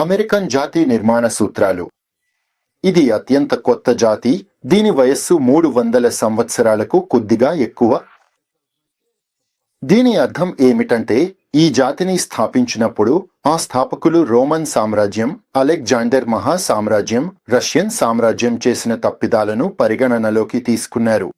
American జాతి నిర్మాణ సూత్రాలు. ఇది అత్యంత కొత్త జాతి దీని వయస్సు మూడు వందల సంవత్సరాలకు కొద్దిగా ఎక్కువ. దీని అర్థం ఏమిటంటే ఈ జాతిని స్థాపించినప్పుడు ఆ స్థాపకులు రోమన్ సామ్రాజ్యం అలెగ్జాండర్ మహా సామ్రాజ్యం రష్యన్ సామ్రాజ్యం చేసిన తప్పిదాలను పరిగణనలోకి తీసుకున్నారు.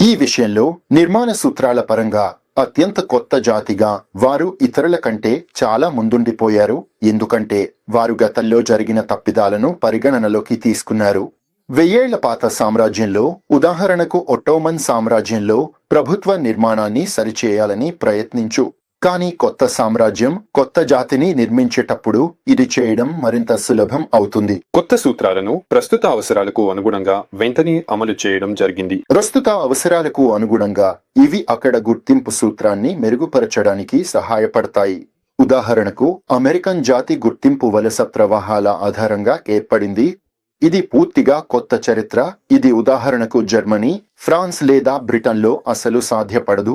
ఈ విషయంలో నిర్మాణ సూత్రాల పరంగా అత్యంత కొత్త జాతిగా వారు ఇతరుల కంటే చాలా ముందుండిపోయారు. ఎందుకంటే వారు గతంలో జరిగిన తప్పిదాలను పరిగణనలోకి తీసుకున్నారు. వెయ్యేళ్ళ పాత సామ్రాజ్యంలో ఉదాహరణకు ఒట్టోమన్ సామ్రాజ్యంలో ప్రభుత్వ నిర్మాణాన్ని సరిచేయాలని ప్రయత్నించు కానీ కొత్త సామ్రాజ్యం కొత్త జాతిని నిర్మించేటప్పుడు ఇది చేయడం మరింత సులభం అవుతుంది. కొత్త సూత్రాలను ప్రస్తుత అవసరాలకు అనుగుణంగా వెంటనే అమలు చేయడం జరిగింది. ప్రస్తుత అవసరాలకు అనుగుణంగా ఇవి అక్కడ గుర్తింపు సూత్రాన్ని మెరుగుపరచడానికి సహాయపడతాయి. ఉదాహరణకు అమెరికన్ జాతి గుర్తింపు వలస ప్రవాహాల ఆధారంగా ఏర్పడింది. ఇది పూర్తిగా కొత్త చరిత్ర. ఇది ఉదాహరణకు జర్మనీ ఫ్రాన్స్ లేదా బ్రిటన్లో అసలు సాధ్యపడదు.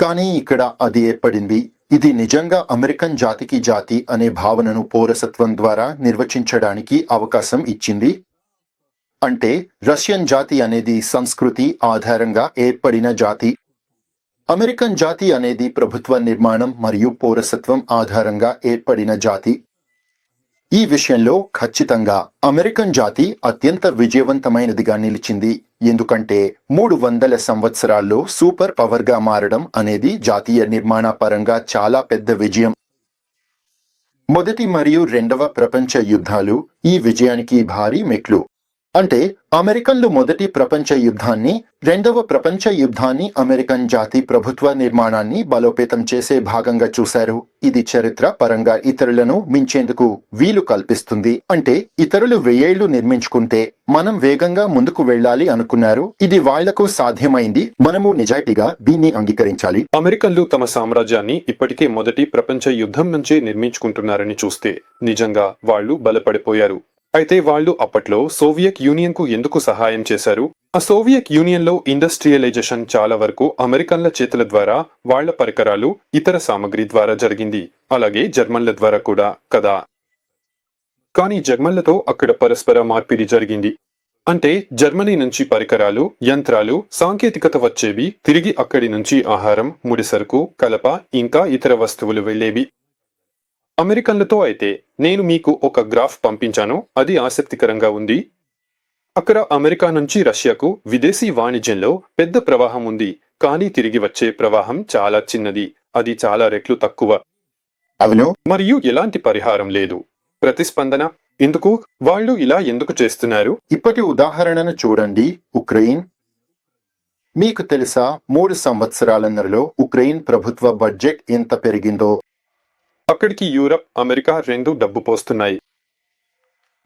కానీ ఇక్కడ అది ఏర్పడింది. ఇది నిజంగా అమెరికన్ జాతికి జాతి అనే భావనను పౌరసత్వం ద్వారా నిర్వచించడానికి అవకాశం ఇచ్చింది. అంటే రష్యన్ జాతి అనేది సంస్కృతి ఆధారంగా ఏర్పడిన జాతి. అమెరికన్ జాతి అనేది ప్రభుత్వ నిర్మాణం మరియు పౌరసత్వం ఆధారంగా ఏర్పడిన జాతి. ఈ విషయంలో ఖచ్చితంగా అమెరికన్ జాతి అత్యంత విజయవంతమైనదిగా నిలిచింది. ఎందుకంటే మూడు వందల సంవత్సరాల్లో సూపర్ పవర్గా మారడం అనేది జాతీయ నిర్మాణ పరంగా చాలా పెద్ద విజయం. మొదటి మరియు రెండవ ప్రపంచ యుద్ధాలు ఈ విజయానికి భారీ మెట్లు. అంటే అమెరికన్లు మొదటి ప్రపంచ యుద్ధాన్ని రెండవ ప్రపంచ యుద్ధాన్ని అమెరికన్ జాతి ప్రభుత్వ నిర్మాణాన్ని బలోపేతం చేసే భాగంగా చూశారు. ఇది చరిత్ర పరంగా ఇతరులను మించేందుకు వీలు కల్పిస్తుంది. అంటే ఇతరులు వెయ్యేళ్ళు నిర్మించుకుంటే మనం వేగంగా ముందుకు వెళ్ళాలి అనుకున్నారు. ఇది వాళ్ళకు సాధ్యమైంది. మనము నిజాయితీగా దీన్ని అంగీకరించాలి. అమెరికన్లు తమ సామ్రాజ్యాన్ని ఇప్పటికే మొదటి ప్రపంచ యుద్ధం నుంచే నిర్మించుకుంటున్నారని చూస్తే నిజంగా వాళ్ళు బలపడిపోయారు. అయితే వాళ్ళు అప్పట్లో సోవియట్ యూనియన్కు ఎందుకు సహాయం చేశారు? ఆ సోవియట్ యూనియన్లో ఇండస్ట్రియలైజేషన్ చాలా వరకు అమెరికన్ల చేతుల ద్వారా వాళ్ళ పరికరాలు ఇతర సామగ్రి ద్వారా జరిగింది. అలాగే జర్మన్ల ద్వారా కూడా కదా? కానీ జర్మన్లతో అక్కడ పరస్పర మార్పిడి జరిగింది. అంటే జర్మనీ నుంచి పరికరాలు యంత్రాలు సాంకేతికత వచ్చేవి తిరిగి అక్కడి నుంచి ఆహారం ముడిసరుకు కలప ఇంకా ఇతర వస్తువులు వెళ్ళేవి. అమెరికన్లతో అయితే నేను మీకు ఒక గ్రాఫ్ పంపించాను. అది ఆసక్తికరంగా ఉంది. అక్కడ అమెరికా నుంచి రష్యాకు విదేశీ వాణిజ్యంలో పెద్ద ప్రవాహం ఉంది. కానీ తిరిగి వచ్చే ప్రవాహం చాలా చిన్నది. అది చాలా రెట్లు తక్కువ. అవును మరియు ఎలాంటి పరిహారం లేదు. ప్రతిస్పందన ఎందుకు? వాళ్ళు ఇలా ఎందుకు చేస్తున్నారు? ఇప్పటి ఉదాహరణను చూడండి. ఉక్రెయిన్. మీకు తెలుసా మూడు సంవత్సరాలన్నరలో ఉక్రెయిన్ ప్రభుత్వ బడ్జెట్ ఎంత పెరిగిందో? అక్కడికి యూరప్ అమెరికా రెండు డబ్బు పోస్తున్నాయి.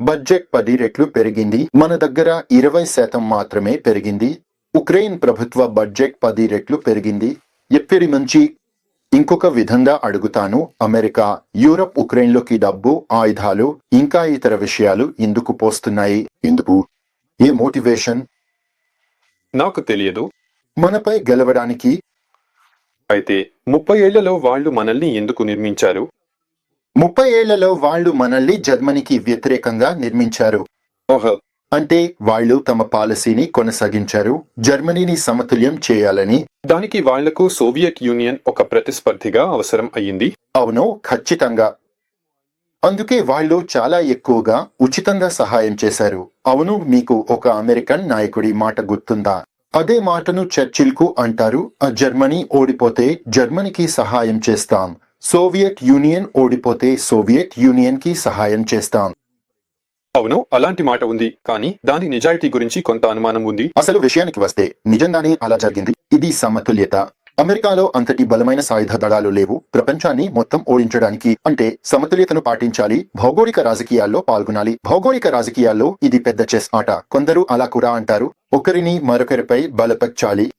బడ్జెట్ పది రెట్లు పెరిగింది. మన దగ్గర ఇరవై శాతం మాత్రమే పెరిగింది. ఉక్రెయిన్ ప్రభుత్వ బడ్జెట్ పది రెట్లు పెరిగింది. ఎప్పటి నుంచి? ఇంకొక విధంగా అడుగుతాను. అమెరికా యూరప్ ఉక్రెయిన్లోకి డబ్బు ఆయుధాలు ఇంకా ఇతర విషయాలు ఎందుకు పోస్తున్నాయి? ఎందుకు? ఏ మోటివేషన్? నాకు తెలియదు. మనపై గెలవడానికి అయితే ముప్పై ఏళ్ళలో వాళ్ళు మనల్ని ఎందుకు నిర్మించారు? ముప్పై ఏళ్ళలో వాళ్ళు మనల్ని జర్మనీకి వ్యతిరేకంగా నిర్మించారు. ఓహో. అంటే వాళ్ళు తమ పాలసీని కొనసాగించారు జర్మనీని సమతుల్యం చేయాలని. దానికి వాళ్ళకు సోవియట్ యూనియన్ ఒక ప్రతిస్పర్ధిగా అవసరం అయ్యింది. అవును ఖచ్చితంగా. అందుకే వాళ్ళు చాలా ఎక్కువగా ఉచితంగా సహాయం చేశారు. అవును మీకు ఒక అమెరికన్ నాయకుడి మాట గుర్తుందా? అదే మాటను చర్చిల్కు అంటారు. ఆ జర్మనీ ఓడిపోతే జర్మనీకి సహాయం చేస్తాం. సోవియట్ యూనియన్ ఓడిపోతే సోవియట్ యూనియన్కి సహాయం చేస్తాం. అవును అలాంటి మాట ఉంది. కానీ దాని నిజాయితీ గురించి కొంత అనుమానం ఉంది. అసలు విషయానికి వస్తే నిజంగానే అలా జరిగింది. ఇది సమతుల్యత. అమెరికాలో అంతటి బలమైన సాయుధ దళాలు లేవు. ప్రపంచాన్ని మొత్తం ఓడించడానికి అంటే సమతుల్యతను పాటించాలి. భౌగోళిక రాజకీయాల్లో పాల్గొనాలి. భౌగోళిక రాజకీయాల్లో ఇది పెద్ద చెస్ ఆట. కొందరు అలా కూడా అంటారు. ఒకరిని మరొకరిపై బలపర్చాలి.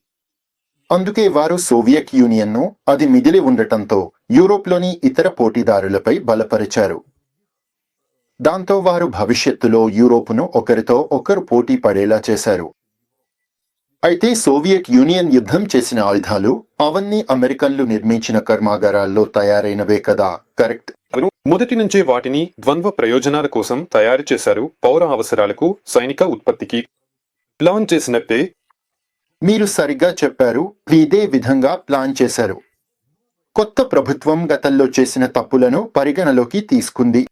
అందుకే వారు సోవియట్ యూనియన్ను అది మిగిలి ఉండటంతో యూరోప్లోని ఇతర పోటీదారులపై బలపరిచారు. దాంతో వారు భవిష్యత్తులో యూరోపును ఒకరితో ఒకరు పోటీ పడేలా చేశారు. అయితే సోవియట్ యూనియన్ యుద్ధం చేసిన ఆయుధాలు అవన్నీ అమెరికన్లు నిర్మించిన కర్మాగారాల్లో తయారైనవే కదా. కరెక్ట్. మొదటి నుంచే వాటిని ద్వంద్వ ప్రయోజనాల కోసం తయారు చేశారు పౌర అవసరాలకు సైనిక ఉత్పత్తికి. ప్లాన్ చేసినట్టే. మీరు సరిగ్గా చెప్పారు. ఇదే విధంగా ప్లాన్ చేశారు. కొత్త ప్రభుత్వం గతంలో చేసిన తప్పులను పరిగణలోకి తీసుకుంది.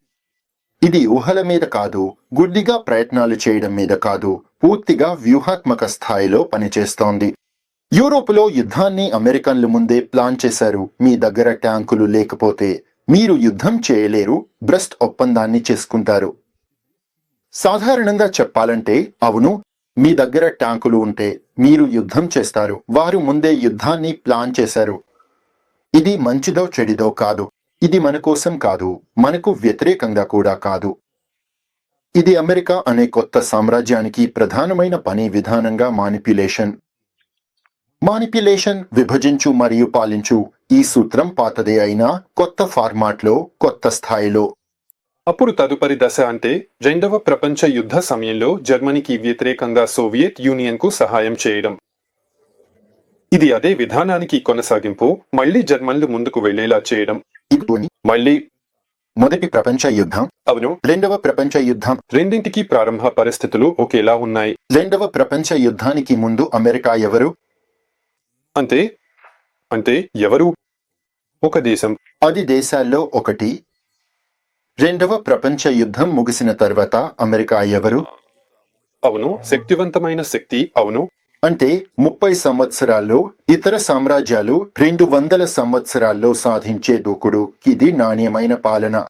ఇది ఊహల మీద కాదు గుడ్డిగా ప్రయత్నాలు చేయడం మీద కాదు పూర్తిగా వ్యూహాత్మక స్థాయిలో పనిచేస్తోంది. యూరోపులో యుద్ధాన్ని అమెరికన్లు ముందే ప్లాన్ చేశారు. మీ దగ్గర ట్యాంకులు లేకపోతే మీరు యుద్ధం చేయలేరు బ్రెస్ట్ ఒప్పందాన్ని చేసుకుంటారు. సాధారణంగా చెప్పాలంటే అవును మీ దగ్గర ట్యాంకులు ఉంటే మీరు యుద్ధం చేస్తారు. వారు ముందే యుద్ధాన్ని ప్లాన్ చేశారు. ఇది మంచిదో చెడిదో కాదు. ఇది మన కోసం కాదు మనకు వ్యతిరేకంగా కూడా కాదు. ఇది అమెరికా అనే కొత్త సామ్రాజ్యానికి ప్రధానమైన పని విధానంగా మానిప్యులేషన్. మానిప్యులేషన్ విభజించు మరియు పాలించు ఈ సూత్రం పాతదే అయినా కొత్త ఫార్మాట్లో కొత్త స్థాయిలో. అప్పుడు తదుపరి దశ అంటే రెండవ ప్రపంచ యుద్ధ సమయంలో జర్మనీకి వ్యతిరేకంగా సోవియట్ యూనియన్కు సహాయం చేయడం. ఇది అదే విధానానికి కొనసాగింపు మళ్ళీ జర్మన్లు ముందుకు వెళ్ళేలా చేయడం. ఇది మళ్ళీ మొదటి ప్రపంచ యుద్ధం. అవును. రెండవ ప్రపంచ యుద్ధం. రెండింటికి ప్రారంభ పరిస్థితులు ఒకేలా ఉన్నాయి. రెండవ ప్రపంచ యుద్ధానికి ముందు అమెరికా ఎవరు? అంతే. అంటే ఎవరు? ఒక దేశం. అది దేశాల్లో ఒకటి. రెండవ ప్రపంచ యుద్ధం ముగిసిన తర్వాత అమెరికా ఎవరు? అవును. శక్తివంతమైన శక్తి. అవును. అంటే ముప్పై సంవత్సరాల్లో ఇతర సామ్రాజ్యాలు రెండు వందల సంవత్సరాల్లో సాధించే దూకుడు. ఇది నాణ్యమైన పాలన.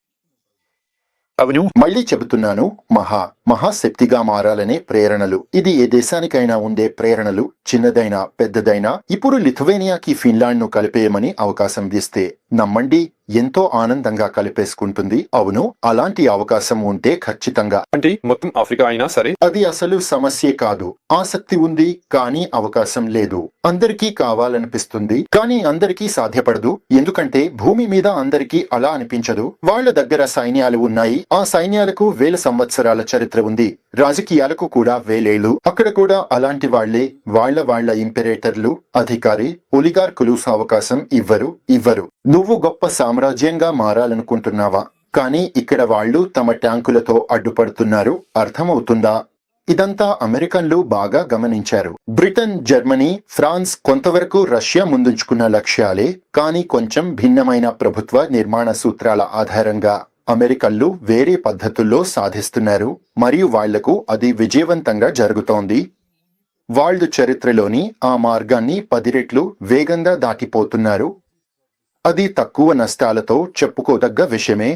అవును. మళ్ళీ చెబుతున్నాను మహా మహాశక్తిగా మారాలనే ప్రేరణలు. ఇది ఏ దేశానికైనా ఉండే ప్రేరణలు చిన్నదైనా పెద్దదైనా. ఇప్పుడు లిథువేనియాకి ఫిన్లాండ్ను కలిపేయమని అవకాశం ఇస్తే నమ్మండి. ఎంతో ఆనందంగా కలిపేసుకుంటుంది. అవును అలాంటి అవకాశం ఉంటే ఖచ్చితంగా. అంటే మొత్తం ఆఫ్రికా అయినా సరే? అది అసలు సమస్యే కాదు. ఆసక్తి ఉంది కానీ అవకాశం లేదు. అందరికీ కావాలనిపిస్తుంది కానీ అందరికీ సాధ్యపడదు. ఎందుకంటే భూమి మీద అందరికీ అలా అనిపించదు. వాళ్ళ దగ్గర సైన్యాలు ఉన్నాయి. ఆ సైన్యాలకు వేల సంవత్సరాల చరిత్ర ఉంది. రాజకీయాలకు కూడా వేలేలు. అక్కడ కూడా అలాంటి వాళ్ళే వాళ్ళ వాళ్ళ ఇంపెరేటర్లు అధికారి ఒలిగార్కులు అవకాశం ఇవ్వరు ఇవ్వరు. నువ్వు గొప్ప సామ్రాజ్యంగా మారాలనుకుంటున్నావా? కానీ ఇక్కడ వాళ్ళు తమ ట్యాంకులతో అడ్డుపడుతున్నారు. అర్థమవుతుందా? ఇదంతా అమెరికన్లు బాగా గమనించారు. బ్రిటన్ జర్మనీ ఫ్రాన్స్ కొంతవరకు రష్యా ముందుంచుకున్న లక్ష్యాలే. కానీ కొంచెం భిన్నమైన ప్రభుత్వ నిర్మాణ సూత్రాల ఆధారంగా అమెరికన్లు వేరే పద్ధతుల్లో సాధిస్తున్నారు మరియు వాళ్ళకు అది విజయవంతంగా జరుగుతోంది. వాళ్ళు చరిత్రలోని ఆ మార్గాన్ని పది రెట్లు వేగంగా దాటిపోతున్నారు. అది తక్కువ నష్టాలతో చెప్పుకోదగ్గ విషయమే.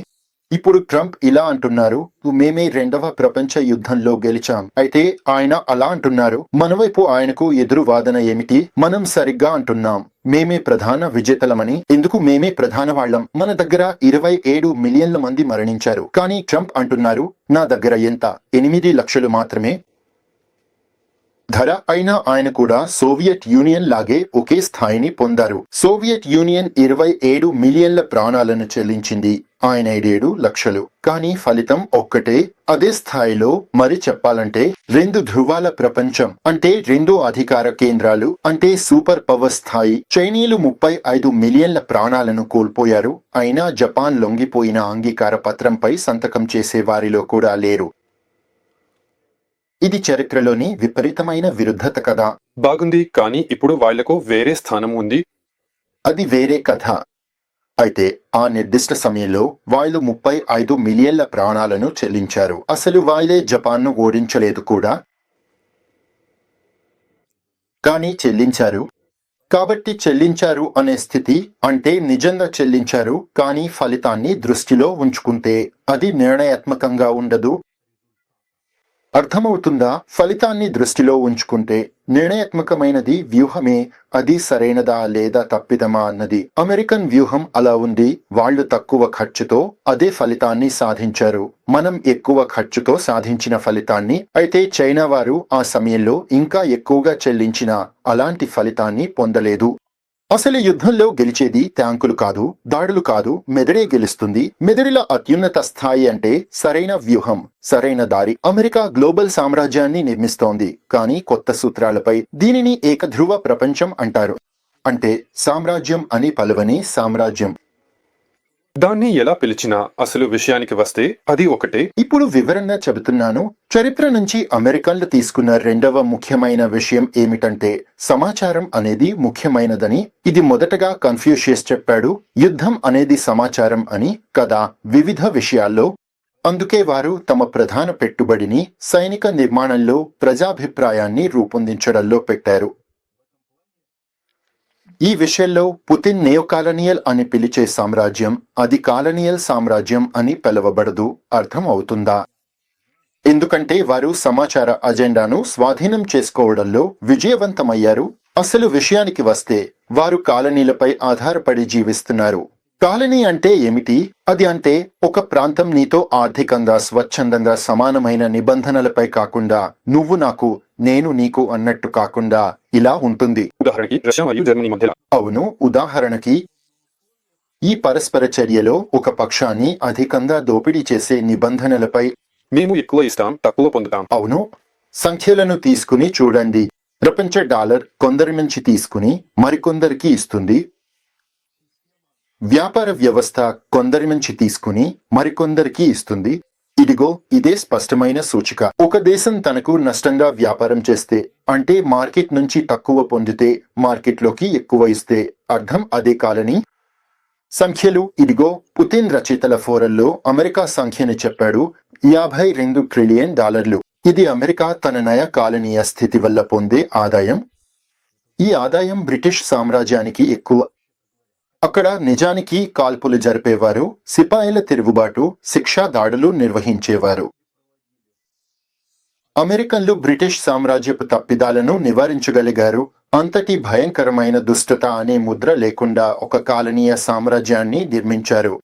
ఇప్పుడు ట్రంప్ ఇలా అంటున్నారు మేమే రెండవ ప్రపంచ యుద్ధంలో గెలిచాం. అయితే ఆయన అలా అంటున్నారు మనవైపు ఆయనకు ఎదురు వాదన ఏమిటి? మనం సరిగ్గా అంటున్నాం. మేమే ప్రధాన విజేతలమని ఎందుకు మేమే ప్రధాన వాళ్ళం. మన దగ్గర ఇరవై ఏడు మిలియన్ల మంది మరణించారు. కానీ ట్రంప్ అంటున్నారు నా దగ్గర ఎంత? ఎనిమిది లక్షలు మాత్రమే. ధర అయినా ఆయన కూడా సోవియట్ యూనియన్ లాగే ఒకే స్థాయిని పొందారు. సోవియట్ యూనియన్ ఇరవై ఏడు మిలియన్ల ప్రాణాలను చెల్లించింది ఆయన ఏడేడు లక్షలు. కానీ ఫలితం ఒక్కటే అదే స్థాయిలో మరి చెప్పాలంటే రెండు ధృవాల ప్రపంచం. అంటే రెండు అధికార కేంద్రాలు అంటే సూపర్ పవర్ స్థాయి. చైనీయులు ముప్పై ఐదు మిలియన్ల ప్రాణాలను కోల్పోయారు. అయినా జపాన్ లొంగిపోయిన అంగీకార పత్రంపై సంతకం చేసే వారిలో కూడా లేరు. ఇది చరిత్రలోని విపరీతమైన విరుద్ధత కదా. బాగుంది కానీ ఇప్పుడు వాళ్ళకు వేరే స్థానం ఉంది. అది వేరే కథ. అయితే ఆ నిర్దిష్ట సమయంలో వాళ్ళు ముప్పై ఐదు మిలియన్ల ప్రాణాలను చెల్లించారు. అసలు వాళ్ళే జపాన్ను ఓడించలేదు కూడా. కానీ చెల్లించారు. కాబట్టి చెల్లించారు అనే స్థితి అంటే నిజంగా చెల్లించారు కానీ ఫలితాన్ని దృష్టిలో ఉంచుకుంటే అది నిర్ణయాత్మకంగా ఉండదు. అర్థమవుతుందా? ఫలితాన్ని దృష్టిలో ఉంచుకుంటే నిర్ణయాత్మకమైనది వ్యూహమే అది సరైనదా లేదా తప్పిదమా అన్నది. అమెరికన్ వ్యూహం అలా ఉంది వాళ్ళు తక్కువ ఖర్చుతో అదే ఫలితాన్ని సాధించారు. మనం ఎక్కువ ఖర్చుతో సాధించిన ఫలితాన్ని అయితే చైనా వారు ఆ సమయంలో ఇంకా ఎక్కువగా చెల్లించిన అలాంటి ఫలితాన్ని పొందలేదు. అసలు యుద్ధంలో గెలిచేది ట్యాంకులు కాదు దాడులు కాదు మెదడే గెలుస్తుంది. మెదడుల అత్యున్నత స్థాయి అంటే సరైన వ్యూహం సరైన దారి. అమెరికా గ్లోబల్ సామ్రాజ్యాన్ని నిర్మిస్తోంది కానీ కొత్త సూత్రాలపై దీనిని ఏకధ్రువ ప్రపంచం అంటారు. అంటే సామ్రాజ్యం అని పలువని సామ్రాజ్యం. దాన్ని ఎలా పిలిచినా అసలు విషయానికి వస్తే అది ఒకటే. ఇప్పుడు వివరంగా చెబుతున్నాను. చరిత్ర నుంచి అమెరికన్లు తీసుకున్న రెండవ ముఖ్యమైన విషయం ఏమిటంటే సమాచారం అనేది ముఖ్యమైనదని ఇది మొదటగా కన్ఫ్యూషియస్ చెప్పాడు. యుద్ధం అనేది సమాచారం అని కదా వివిధ విషయాల్లో. అందుకే వారు తమ ప్రధాన పెట్టుబడిని సైనిక నిర్మాణంలో ప్రజాభిప్రాయాన్ని రూపొందించడంలో పెట్టారు. ఈ విషయంలో పుతిన్ నేవ్ అని పిలిచే సామ్రాజ్యం అది కాలనియల్ సామ్రాజ్యం అని పిలవబడదు అర్థం అవుతుందా? ఎందుకంటే వారు సమాచార అజెండాను స్వాధీనం చేసుకోవడంలో విజయవంతమయ్యారు. అసలు విషయానికి వస్తే వారు కాలనీలపై ఆధారపడి జీవిస్తున్నారు. కాలనీ అంటే ఏమిటి? అది అంటే ఒక ప్రాంతం నీతో ఆర్థికంగా స్వచ్ఛందంగా సమానమైన నిబంధనలపై కాకుండా నువ్వు నాకు నేను నీకు అన్నట్టు కాకుండా ఇలా ఉంటుంది. ఉదాహరణకి రష్యా మరియు జర్మనీ మధ్యలో. అవును ఉదాహరణకి ఈ పరస్పర చర్యలో ఒక పక్షాన్ని అధికంగా దోపిడీ చేసే నిబంధనలపై మేము ఎక్కువ ఇస్తాం తక్కువ పొందుతాం. అవును సంఖ్యలను తీసుకుని చూడండి. ప్రపంచ డాలర్ కొందరి నుంచి తీసుకుని మరికొందరికి ఇస్తుంది. వ్యాపార వ్యవస్థ కొందరి నుంచి తీసుకుని మరికొందరికి ఇస్తుంది. ఇదిగో ఇదే స్పష్టమైన సూచిక. ఒక దేశం తనకు నష్టంగా వ్యాపారం చేస్తే అంటే మార్కెట్ నుంచి తక్కువ పొందితే మార్కెట్లోకి ఎక్కువ ఇస్తే అర్థం అదే కాలని? సంఖ్యలు ఇదిగో పుతిన్ రచయితల ఫోరంలో అమెరికా సంఖ్యని చెప్పాడు యాభై రెండు ట్రిలియన్ డాలర్లు. ఇది అమెరికా తన నయ కాలనీయ స్థితి వల్ల పొందే ఆదాయం? ఈ ఆదాయం బ్రిటిష్ సామ్రాజ్యానికి ఎక్కువ అక్కడ నిజానికి కాల్పులు జరిపేవారు సిపాయిల తిరుగుబాటు శిక్షా దాడులు నిర్వహించేవారు. అమెరికన్లు బ్రిటిష్ సామ్రాజ్యపు తప్పిదాలను నివారించగలిగారు. అంతటి భయంకరమైన దుష్టత అనే ముద్ర లేకుండా ఒక కాలనీయ సామ్రాజ్యాన్ని నిర్మించారు.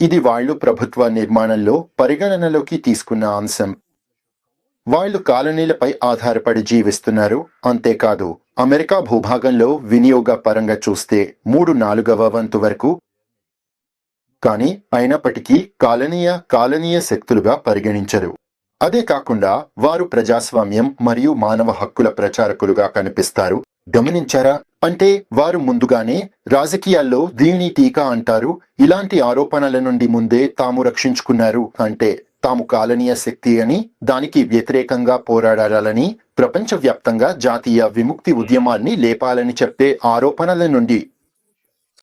ఇది వాళ్ళు ప్రభుత్వ నిర్మాణంలో పరిగణనలోకి తీసుకున్న అంశం. వాళ్ళు కాలనీలపై ఆధారపడి జీవిస్తున్నారు. అంతేకాదు అమెరికా భూభాగంలో వినియోగ పరంగా చూస్తే మూడు నాలుగవ వంతు వరకు. కానీ అయినప్పటికీ కాలనీయ కాలనీయ శక్తులుగా పరిగణించరు. అదే కాకుండా వారు ప్రజాస్వామ్యం మరియు మానవ హక్కుల ప్రచారకులుగా కనిపిస్తారు. గమనించారా? అంటే వారు ముందుగానే రాజకీయాల్లో దీని టీకా అంటారు. ఇలాంటి ఆరోపణల నుండి ముందే తాము రక్షించుకున్నారు. అంటే తాము కాలనీయ శక్తి అని దానికి వ్యతిరేకంగా పోరాడాలని ప్రపంచవ్యాప్తంగా జాతీయ విముక్తి ఉద్యమాన్ని లేపాలని చెప్పే ఆరోపణల నుండి